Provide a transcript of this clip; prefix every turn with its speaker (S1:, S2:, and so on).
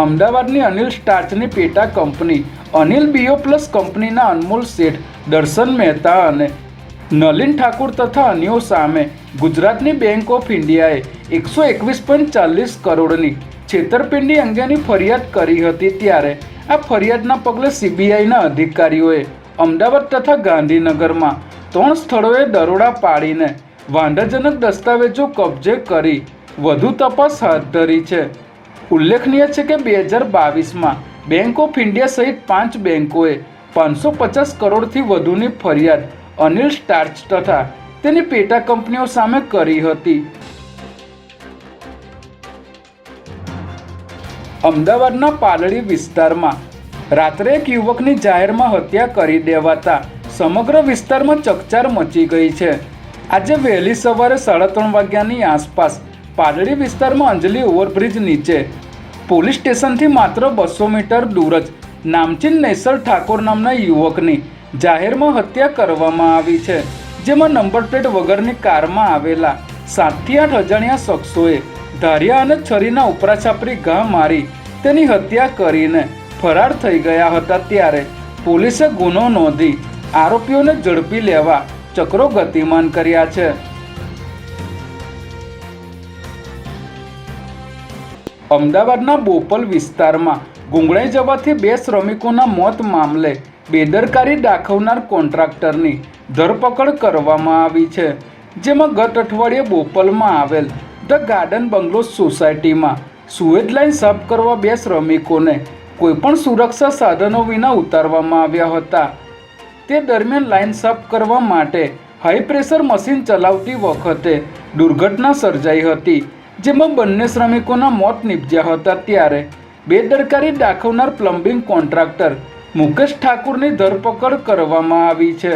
S1: અમદાવાદની અનિલ સ્ટાર્ચની પેટા company, Anil BO plus કંપનીના અનમોલ શેઠ, દર્શન મહેતા અને નલિન ઠાકુર તથા અન્યો સામે ગુજરાતની બેંક ઓફ ઇન્ડિયાએ એકસો એકવીસ પોઈન્ટ ચાલીસ કરોડની છેતરપિંડી અંગેની ફરિયાદ કરી હતી ત્યારે આ ફરિયાદના પગલે સીબીઆઈના અધિકારીઓએ અમદાવાદ તથા ગાંધીનગરમાં ત્રણ સ્થળોએ દરોડા પાડીને વાંધાજનક દસ્તાવેજો કબજે કરી વધુ તપાસ હાથ ધરી છે. ઉલ્લેખનીય છે કે બે હજાર બાવીસમાં બેંક ઓફ ઇન્ડિયા સહિત પાંચ બેંકોએ પાંચસો પચાસ કરોડથી વધુની ફરિયાદ અનિલ સ્ટાર્ચ તથા તેની પેટા કંપનીઓ સામે કરી હતી. અમદાવાદના પાલડી વિસ્તારમાં રાત્રે એક યુવકની જાહેરમાં હત્યા કરી દેવાતા સમગ્ર વિસ્તારમાં ચકચાર મચી ગઈ છે. આજે વહેલી સવારે સાડા ત્રણ વાગ્યાની આસપાસ પાલડી વિસ્તારમાં અંજલિ ઓવરબ્રિજ નીચે. પોલીસ સ્ટેશનથી માત્ર બસો મીટર દૂર જ. નામચીન નૈસર ઠાકોર નામના યુવકની જાહેરમાં હત્યા કરવામાં આવી છે, જેમાં નંબર પ્લેટ વગરની કારમાં આવેલા સાતથી આઠ અજાણ્યા શખ્સોએ ધારિયા અને છરીના ઉપરાછાપરી ઘા મારી તેની હત્યા કરીને ફરાર થઈ ગયા હતા ત્યારે પોલીસે ગુનો નોંધી આરોપીઓને ઝડપી લેવા ચક્રો ગતિમાન કર્યા છે. અમદાવાદના બોપલ વિસ્તારમાં ગુંગળાઈ જવાથી બે શ્રમિકોના મોત મામલે બેદરકારી દાખવનાર કોન્ટ્રાક્ટરની ધરપકડ કરવામાં આવી છે, જેમાં ગત અઠવાડિયે બોપલમાં આવેલ ધ ગાર્ડન બંગલો સોસાયટીમાં સુએજ લાઇન સાફ કરવા બે શ્રમિકોને કોઈપણ સુરક્ષા સાધનો વિના ઉતારવામાં આવ્યા હતા. તે દરમિયાન લાઇન સાફ કરવા માટે હાઈ પ્રેશર મશીન ચલાવતી વખતે દુર્ઘટના સર્જાઈ હતી. જેમાં બંને શ્રમિકોના મોત નીપજ્યા હતા ત્યારે બેદરકારી દાખવનાર પ્લમ્બિંગ કોન્ટ્રાક્ટર મુકેશ ઠાકુરની ધરપકડ કરવામાં આવી છે.